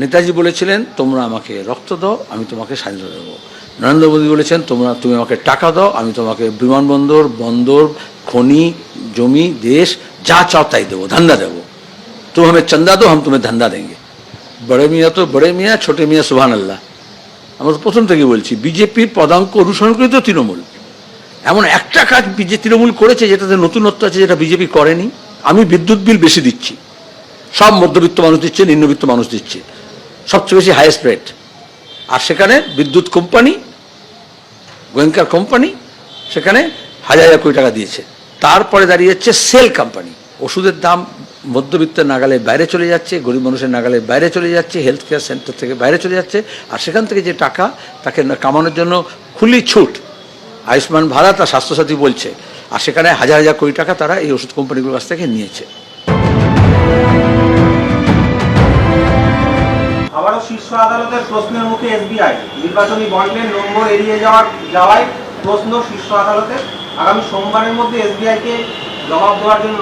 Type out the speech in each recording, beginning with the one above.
নেতাজি বলেছিলেন, তোমরা আমাকে রক্ত দাও, আমি তোমাকে স্বাধীনতা দেবো। নরেন্দ্র মোদী বলেছেন, তোমরা, তুমি আমাকে টাকা দাও, আমি তোমাকে বিমানবন্দর, বন্দর, খনি, জমি, দেশ, যা চাও তাই দেবো, ধান্দা দেবো। তুম আমি চন্দা দো আমি তুমি ধান্দা দেবে। বড়ে মিয়া তো, বড়ে মিয়া, ছোটে মিয়া সুহান আল্লাহ আমরা তো প্রথম থেকে বলছি বিজেপির পদাঙ্ক অনুসরণ করিত তৃণমূল। এমন একটা কাজ বিজেপি তৃণমূল করেছে যেটাতে নতুনত্ব আছে, যেটা বিজেপি করেনি। আমি বিদ্যুৎ বিল বেশি দিচ্ছি। সব মধ্যবিত্ত মানুষ দিচ্ছে, নিম্নবিত্ত মানুষ দিচ্ছে। সবচেয়ে বেশি হাইয়েস্ট রেট আর সেখানে বিদ্যুৎ কোম্পানি গোয়েঙ্কার কোম্পানি সেখানে হাজার হাজার কোটি টাকা দিয়েছে। তারপরে দাঁড়িয়ে যাচ্ছে সেল কোম্পানি ওষুধের দাম মধ্যবিত্তের নাগালের বাইরে চলে যাচ্ছে, গরিব মানুষের নাগালের বাইরে চলে যাচ্ছে হেলথ কেয়ার সেন্টার থেকে বাইরে চলে যাচ্ছে। আর সেখান থেকে যে টাকা তাকে কামানোর জন্য খুলি ছুট। আয়ুষ্মান ভারত আর স্বাস্থ্যসাথী বলছে। আর সেখানে হাজার হাজার কোটি টাকা তারা এই ওষুধ কোম্পানিগুলোর কাছ থেকে নিয়েছে। আদালতের প্রশ্নের মুখে এসবিআই। নির্বাচনী বন্ডের নম্বর এড়িয়ে যাওয়ার যাওয়ায় প্রশ্ন শীর্ষ আদালতের। আগামী সোমবারের মধ্যে এসবিআই কে জবাব দেওয়ার জন্য।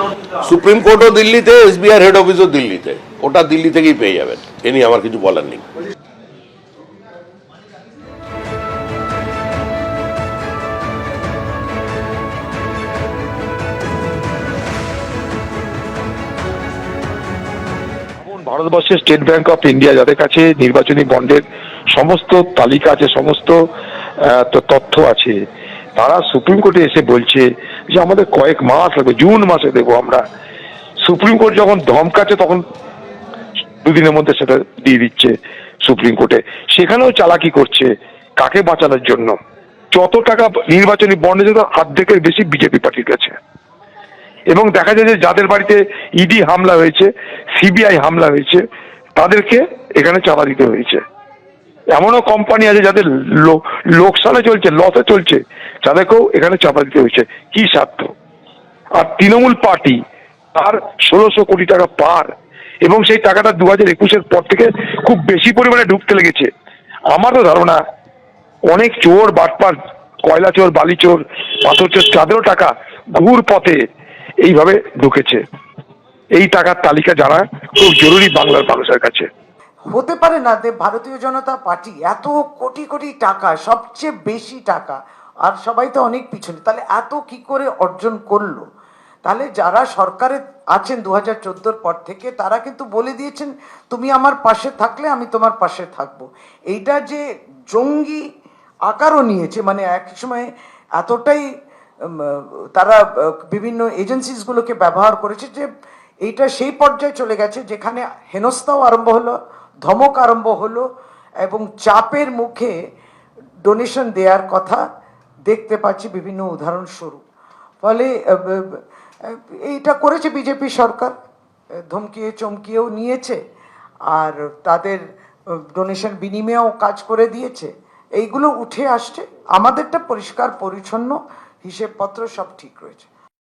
সুপ্রিম কোর্টও দিল্লিতে এসবিআই হেড অফিসও দিল্লিতে। ওটা দিল্লি থেকেই পেয়ে যাবেন। এ নিয়ে আমার কিছু বলার নেই। ভারতবর্ষের স্টেট ব্যাংক অফ ইন্ডিয়া যাদের কাছে নির্বাচনী বন্ডের সমস্ত তালিকা আছে, সমস্ত তথ্য আছে, তারা সুপ্রিম কোর্টে এসে বলছে যে আমাদের কয়েক মাস লাগবে, জুন মাসে দেবো আমরা। সুপ্রিম কোর্ট যখন ধমকাচ্ছে তখন দুদিনের মধ্যে সেটা দিয়ে দিচ্ছে সুপ্রিম কোর্টে। সেখানেও চালাকি করছে কাকে বাঁচানোর জন্য? যত টাকা নির্বাচনী বন্ডে যেত অর্ধেকের বেশি বিজেপি পার্টির কাছে। এবং দেখা যায় যে যাদের বাড়িতে ইডি হামলা হয়েছে সিবিআই হামলা হয়েছে, তাদেরকে এখানে চাঁদা দিতে হয়েছে। এমনও কোম্পানি আছে যাদের লোকসানে চলছে লসে চলছে, তাদেরকেও এখানে চাঁদা দিতে হয়েছে। কি স্বার্থ? আর তৃণমূল পার্টি তার ষোলোশো কোটি টাকা পার এবং সেই টাকাটা দু হাজার একুশের পর থেকে খুব বেশি পরিমাণে ঢুকতে লেগেছে। আমারও ধারণা, অনেক চোর, বাটপার, কয়লা চোর, বালি চোর, পাথর চোর তাদেরও টাকা ঘুর পথে এইভাবে ঢুকেছে। এই টাকার তালিকা জানা খুব জরুরি বাংলার মানুষের কাছে। হতে পারে না যে ভারতীয় জনতা পার্টি এত কোটি কোটি টাকা, সবচেয়ে বেশি টাকা, আর সবাই তো অনেক পিছনে, তাহলে এত কি করে অর্জন করল? তাহলে যারা সরকারে আছেন দু হাজার পর থেকে, তারা কিন্তু বলে দিয়েছেন, তুমি আমার পাশে থাকলে আমি তোমার পাশে থাকব। এইটা যে জঙ্গি আকারও নিয়েছে মানে এক সময় এতটাই তারা বিভিন্ন এজেন্সিসগুলোকে ব্যবহার করেছে যে এইটা সেই পর্যায়ে চলে গেছে যেখানে হেনস্থাও আরম্ভ হলো, ধমক আরম্ভ হলো এবং চাপের মুখে ডোনেশন দেওয়ার কথা দেখতে পাচ্ছি বিভিন্ন উদাহরণস্বরূপ। ফলে এইটা করেছে বিজেপি সরকার, ধমকিয়ে চমকিয়েও নিয়েছে আর তাদের ডোনেশন বিনিময়েও কাজ করে দিয়েছে। এইগুলো উঠে আসছে, আমাদেরটা পরিষ্কার পরিচ্ছন্ন হিসেবপত্র সব ঠিক রয়েছে।